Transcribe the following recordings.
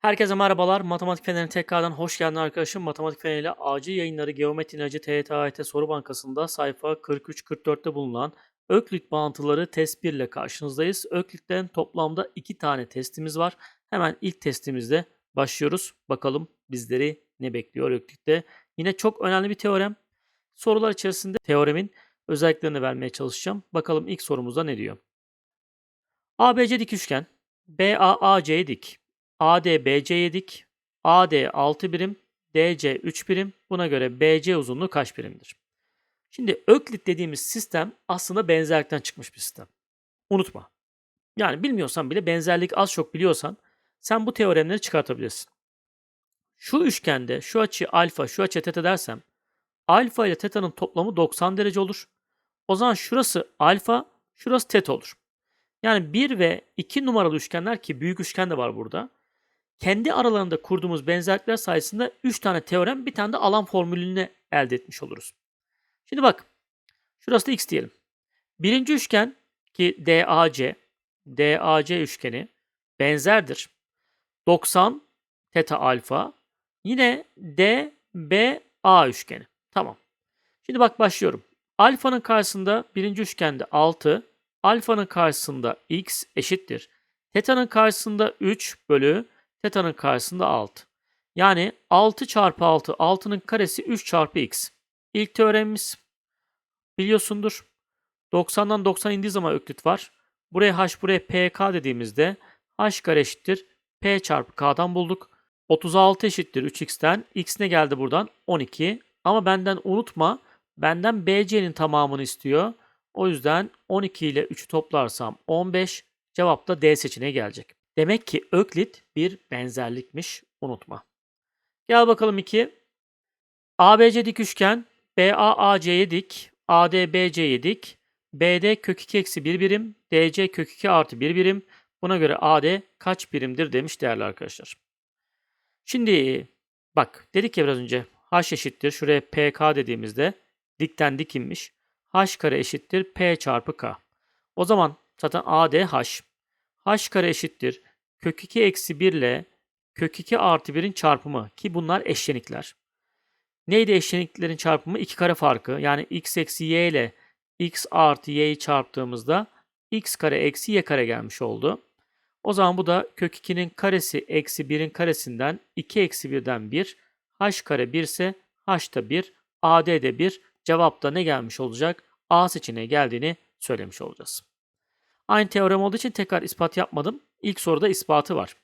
Herkese merhabalar. Matematik Feneri'ne tekrardan hoş geldin arkadaşım. Matematik Feneri ile acil yayınları Geometri İnacı TYT AYT Soru Bankası'nda sayfa 43-44'te bulunan Öklit bağıntıları test 1 ile karşınızdayız. Öklit'ten toplamda 2 tane testimiz var. Hemen ilk testimizde başlıyoruz. Bakalım bizleri ne bekliyor Öklit'te. Yine çok önemli bir teorem. Sorular içerisinde teoremin özelliklerini vermeye çalışacağım. Bakalım ilk sorumuzda ne diyor? ABC dik üçgen, BAAC dik, AD BC'ye dik, AD 6 birim, DC 3 birim. Buna göre BC uzunluğu kaç birimdir? Şimdi Öklit dediğimiz sistem aslında benzerlikten çıkmış bir sistem. Unutma. Yani bilmiyorsan bile benzerlik az çok biliyorsan sen bu teoremleri çıkartabilirsin. Şu üçgende şu açı alfa, şu açı teta dersem alfa ile teta'nın toplamı 90 derece olur. O zaman şurası alfa, şurası teta olur. Yani 1 ve 2 numaralı üçgenler ki büyük üçgen de var burada. Kendi aralarında kurduğumuz benzerlikler sayesinde 3 tane teorem bir tane de alan formülünü elde etmiş oluruz. Şimdi bak. Şurası da x diyelim. Birinci üçgen ki DAC, DAC üçgeni benzerdir. 90 teta alfa. Yine DBA üçgeni. Tamam. Şimdi bak başlıyorum. Alfanın karşısında birinci üçgende 6, alfanın karşısında x eşittir. Teta'nın karşısında 3 bölü teta'nın karşısında 6. Yani 6 çarpı 6, 6'nın karesi 3 çarpı x. İlk teoremimiz biliyorsundur. 90'dan 90 indiği zaman öklit var. Buraya h, buraya pk dediğimizde h kare eşittir. p çarpı k'dan bulduk. 36 eşittir 3x'ten. x ne geldi buradan? 12. Ama benden unutma. Benden bc'nin tamamını istiyor. O yüzden 12 ile 3'ü toplarsam 15. Cevap da D seçeneği gelecek. Demek ki Öklit bir benzerlikmiş. Unutma. Gel bakalım 2. ABC dik üçgen BAAC'ye dik. AD BC'ye dik. BD kök 2 eksi 1 birim. DC kök 2 artı 1 birim. Buna göre AD kaç birimdir demiş değerli arkadaşlar. Şimdi bak dedik ya biraz önce H eşittir. Şuraya PK dediğimizde dikten dik inmiş. H kare eşittir P çarpı K. O zaman zaten AD H. H kare eşittir. Kök 2 eksi 1 ile kök 2 artı 1'in çarpımı ki bunlar eşlenikler. Neydi eşleniklerin çarpımı? 2 kare farkı. Yani x eksi y ile x artı y'yi çarptığımızda x kare eksi y kare gelmiş oldu. O zaman bu da kök 2'nin karesi eksi 1'in karesinden 2 eksi 1'den 1. h kare 1 ise h da 1. ad de 1. Cevapta ne gelmiş olacak? A seçeneği geldiğini söylemiş olacağız. Aynı teorem olduğu için tekrar ispat yapmadım. İlk soruda ispatı var.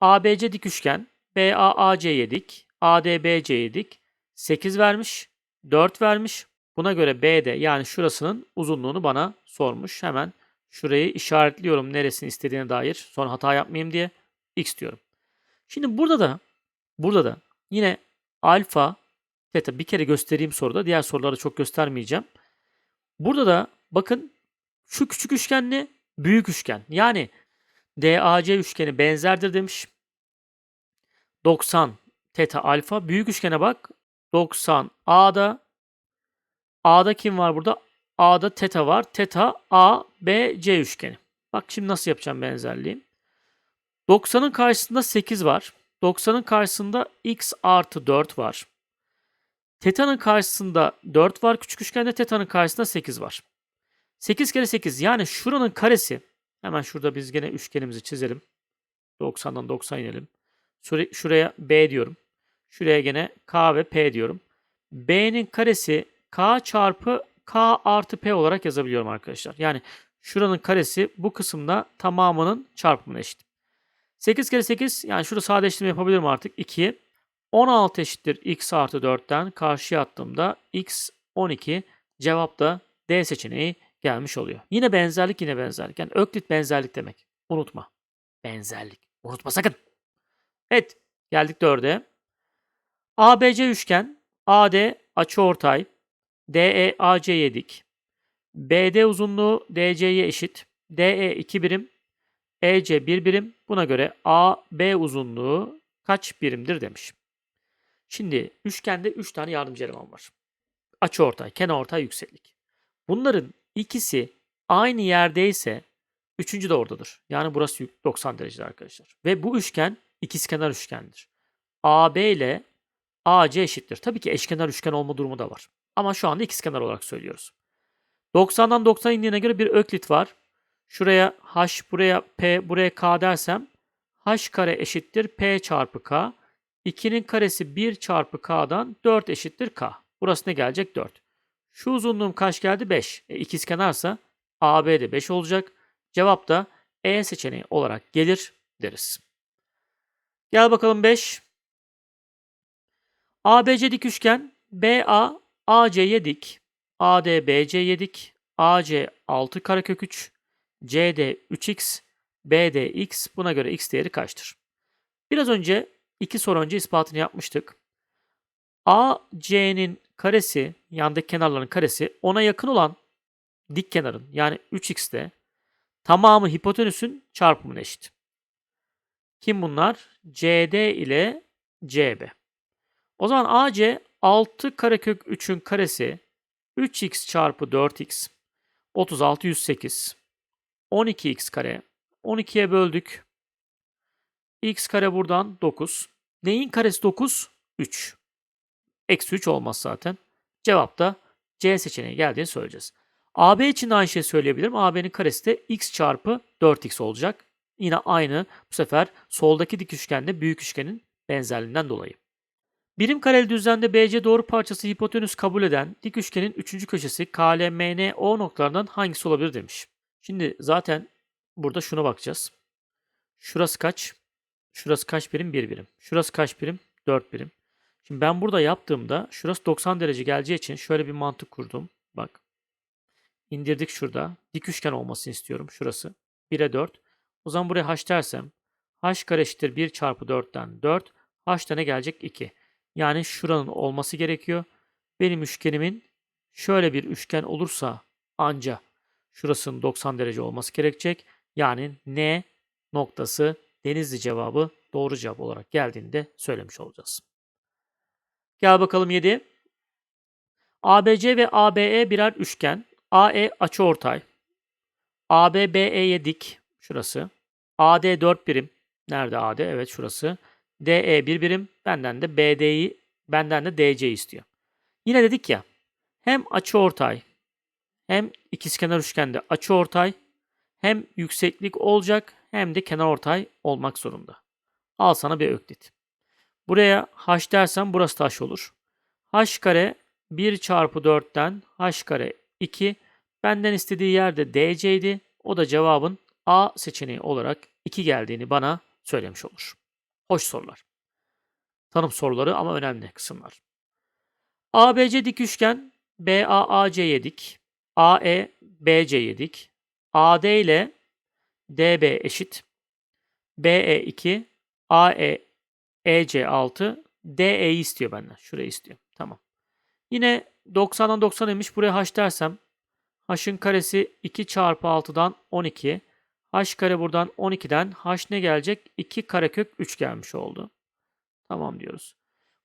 ABC dik üçgen, BAAC'ye dik, ADBC'ye dik. 8 vermiş, 4 vermiş. Buna göre BD yani şurasının uzunluğunu bana sormuş. Hemen şurayı işaretliyorum neresini istediğine dair. Sonra hata yapmayayım diye x diyorum. Şimdi burada da burada da yine alfa teta bir kere göstereyim soruda. Diğer soruları çok göstermeyeceğim. Burada da bakın şu küçük üçgenle büyük üçgen. Yani DAC üçgeni benzerdir demiş. 90 teta alfa. Büyük üçgene bak. 90 A'da. A'da kim var burada? A'da teta var. Teta A, B, C üçgeni. Bak şimdi nasıl yapacağım benzerliği. 90'ın karşısında 8 var. 90'ın karşısında x artı 4 var. Teta'nın karşısında 4 var. Küçük üçgende teta'nın karşısında 8 var. 8 kere 8 yani şuranın karesi. Hemen şurada biz gene üçgenimizi çizelim. 90'dan 90 inelim. Şuraya B diyorum. Şuraya gene K ve P diyorum. B'nin karesi K çarpı K artı P olarak yazabiliyorum arkadaşlar. Yani şuranın karesi bu kısımda tamamının çarpımına eşit. 8 kere 8 yani şurada sadeleştirme yapabilirim artık. 2. 16 eşittir x artı 4'ten karşıya attığımda x 12 cevap da D seçeneği gelmiş oluyor. Yine benzerlik yine benzerlik. Yani öklit benzerlik demek. Unutma. Benzerlik. Unutma sakın. Evet. Geldik 4'e. ABC üçgen. AD açıortay. DE AC'ye dik. BD uzunluğu DC'ye eşit. DE 2 birim. EC 1 birim. Buna göre AB uzunluğu kaç birimdir demiş. Şimdi üçgende 3 tane yardımcı eleman var. Açıortay, kenarortay, yükseklik. Bunların ikisi aynı yerdeyse üçüncü de oradadır. Yani burası 90 derece arkadaşlar. Ve bu üçgen ikizkenar üçgendir. AB ile AC eşittir. Tabii ki eşkenar üçgen olma durumu da var. Ama şu anda ikizkenar olarak söylüyoruz. 90'dan 90 indiğine göre bir öklit var. Şuraya h, buraya p, buraya k dersem h kare eşittir p çarpı k. 2'nin karesi 1 çarpı k'dan 4 eşittir k. Burası ne gelecek? 4. Şu uzunluğum kaç geldi? 5. E, ikizkenarsa AB de 5 olacak. Cevap da E seçeneği olarak gelir deriz. Gel bakalım 5. ABC dik üçgen BA AC'ye dik. AD BC'ye dik. AC 6 karekök 3. CD 3x. BD x. Buna göre x değeri kaçtır? Biraz önce iki soru önce ispatını yapmıştık. AC'nin karesi, yandaki kenarların karesi ona yakın olan dik kenarın yani 3x'te tamamı hipotenüsün çarpımına eşit. Kim bunlar? CD ile CB. O zaman AC 6 karekök 3'ün karesi 3x çarpı 4x 36 108 12x kare 12'ye böldük. x kare buradan 9. Neyin karesi 9? 3. Eksi 3 olmaz zaten. Cevap da C seçeneği geldiğini söyleyeceğiz. AB için de aynı şeyi söyleyebilirim. AB'nin karesi de x çarpı 4x olacak. Yine aynı bu sefer soldaki dik üçgende büyük üçgenin benzerliğinden dolayı. Birim kareli düzlemde BC doğru parçası hipotenüs kabul eden dik üçgenin üçüncü köşesi KLMNO noktalarından hangisi olabilir demiş. Şimdi zaten burada şuna bakacağız. Şurası kaç? Şurası kaç birim? 1 birim. Şurası kaç birim? 4 birim. Şimdi ben burada yaptığımda şurası 90 derece geleceği için şöyle bir mantık kurdum. Bak. İndirdik şurada. Dik üçgen olmasını istiyorum. Şurası. 1'e 4. O zaman buraya h dersem h kare eşittir 1 çarpı 4'ten 4. h tane gelecek 2. Yani şuranın olması gerekiyor. Benim üçgenimin şöyle bir üçgen olursa anca şurasının 90 derece olması gerekecek. Yani N noktası Denizli cevabı doğru cevap olarak geldiğinde söylemiş olacağız. Gel bakalım 7. ABC ve ABE birer üçgen. AE açıortay. AB BE'ye dik. Şurası. AD 4 birim. Nerede AD? Evet şurası. DE 1 birim. Benden de BD'yi benden de DC istiyor. Yine dedik ya. Hem açıortay hem ikizkenar üçgende açıortay hem yükseklik olacak hem de kenarortay olmak zorunda. Al sana bir öklit. Buraya h dersem burası taş olur. h kare 1 çarpı 4'ten h kare 2. Benden istediği yerde DC'ydi. O da cevabın A seçeneği olarak 2 geldiğini bana söylemiş olur. Hoş sorular. Tanım soruları ama önemli kısımlar. ABC dik üçgen BAAC'ye dik. AE BC'ye dik. AD ile DB eşit. BE 2 AE EC 6 DE'yi istiyor benden. Şurayı istiyor. Tamam. Yine 90'dan 90 demiş. Buraya h dersem h'ın karesi 2 çarpı 6'dan 12. h kare buradan 12'den h ne gelecek? 2 karekök 3 gelmiş oldu. Tamam diyoruz.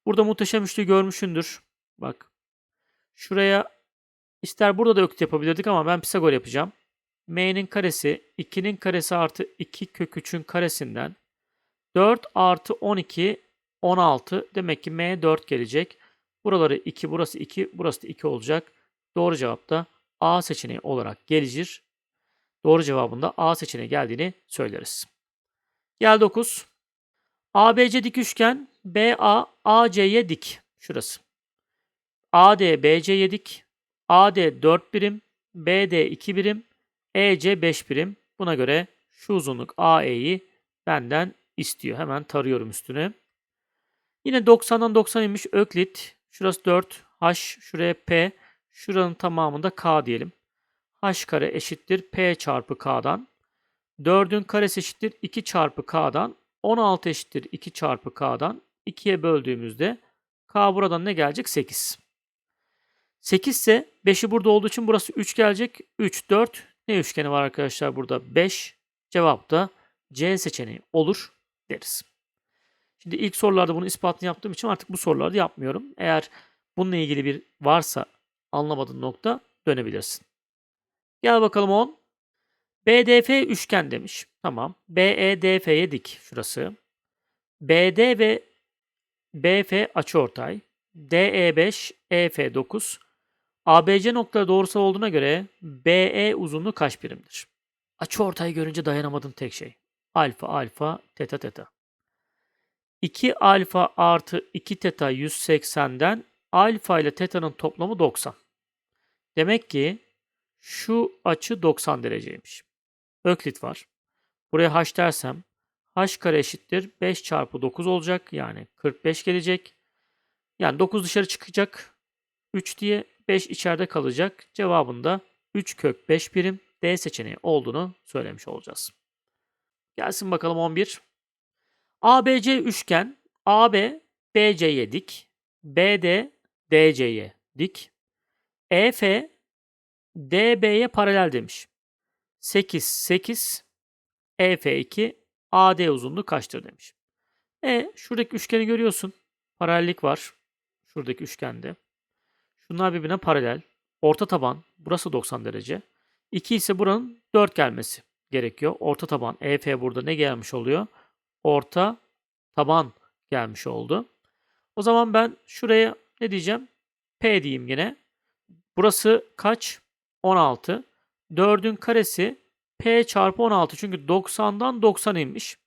Burada muhteşem üçlü görmüşündür. Bak. Şuraya ister burada da öklit yapabilirdik ama ben Pisagor yapacağım. m'nin karesi 2'nin karesi artı 2 kök 3'ün karesinden 4 artı 12 16. Demek ki M 4 gelecek. Buraları 2, burası 2, burası da 2 olacak. Doğru cevap da A seçeneği olarak gelir. Doğru cevabında A seçeneği geldiğini söyleriz. Gel 9. ABC dik üçgen BA AC'ye dik. Şurası. AD BC'ye dik. AD 4 birim. BD 2 birim. EC 5 birim. Buna göre şu uzunluk AE'yi benden istiyor. Hemen tarıyorum üstüne. Yine 90'dan 90 inmiş Öklit. Şurası 4. H şuraya P. Şuranın tamamında K diyelim. H kare eşittir P çarpı K'dan. 4'ün karesi eşittir 2 çarpı K'dan. 16 eşittir 2 çarpı K'dan. 2'ye böldüğümüzde K buradan ne gelecek? 8. 8 ise 5'i burada olduğu için burası 3 gelecek. 3, 4. Ne üçgeni var arkadaşlar burada? 5. Cevap da C seçeneği olur deriz. Şimdi ilk sorularda bunu ispatını yaptığım için artık bu soruları yapmıyorum. Eğer bununla ilgili bir varsa anlamadığın nokta dönebilirsin. Gel bakalım 10. BDF üçgen demiş. Tamam. BEDF'ye dik şurası. BD ve BF açıortay. DE5, EF9. ABC noktaları doğrusal olduğuna göre BE uzunluğu kaç birimdir? Açıortay görünce dayanamadığım tek şey. Alfa alfa teta teta. 2 alfa artı 2 teta 180'den alfa ile teta'nın toplamı 90. Demek ki şu açı 90 dereceymiş. Öklit var. Buraya h dersem h kare eşittir 5 çarpı 9 olacak. Yani 45 gelecek. Yani 9 dışarı çıkacak. 3 diye 5 içeride kalacak. Cevabında 3 kök 5 birim D seçeneği olduğunu söylemiş olacağız. Gelsin bakalım 11. ABC üçgen AB BC'ye dik. BD DC'ye dik. EF DB'ye paralel demiş. 8 8 EF2 AD uzunluğu kaçtır demiş. E şuradaki üçgeni görüyorsun. Paralellik var. Şuradaki üçgende. Şunlar birbirine paralel. Orta taban burası 90 derece. 2 ise buranın 4 gelmesi gerekiyor. Orta taban EF burada ne gelmiş oluyor? Orta taban gelmiş oldu. O zaman ben şuraya ne diyeceğim? P diyeyim yine. Burası kaç? 16. 4'ün karesi P çarpı 16. Çünkü 90'dan 90 inmiş.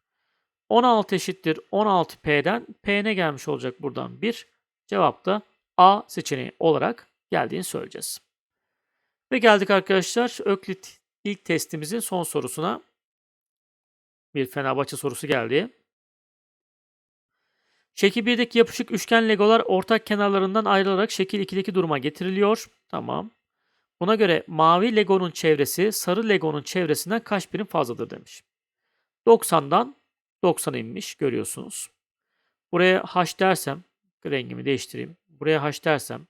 16 eşittir 16P'den P ne gelmiş olacak buradan? 1. Cevap da A seçeneği olarak geldiğini söyleyeceğiz. Ve geldik arkadaşlar Öklit ilk testimizin son sorusuna. Bir Fenerbahçe sorusu geldi. Şekil 1'deki yapışık üçgen legolar ortak kenarlarından ayrılarak şekil 2'deki duruma getiriliyor. Tamam. Buna göre mavi legonun çevresi sarı legonun çevresinden kaç birim fazladır demiş. 90'dan 90 inmiş görüyorsunuz. Buraya h dersem rengimi değiştireyim. Buraya h dersem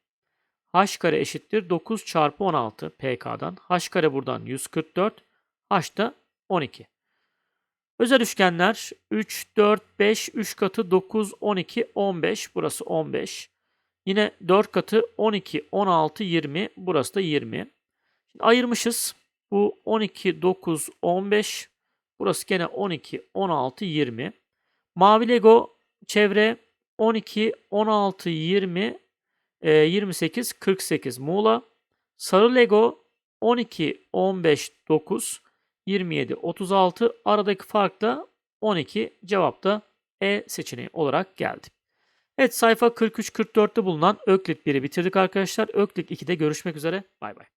h kare eşittir 9 çarpı 16 pk'dan. h kare buradan 144. h da 12. Özel üçgenler 3, 4, 5, 3 katı 9, 12, 15. Burası 15. Yine 4 katı 12, 16, 20. Burası da 20. Şimdi ayırmışız. Bu 12, 9, 15. Burası gene 12, 16, 20. Mavi Lego çevre 12, 16, 20, 28, 48 Muğla. Sarı Lego 12, 15, 9, 27, 36. Aradaki fark da 12. Cevap da E seçeneği olarak geldi. Evet sayfa 43-44'te bulunan Öklit 1'i bitirdik arkadaşlar. Öklit 2'de görüşmek üzere. Bay bay.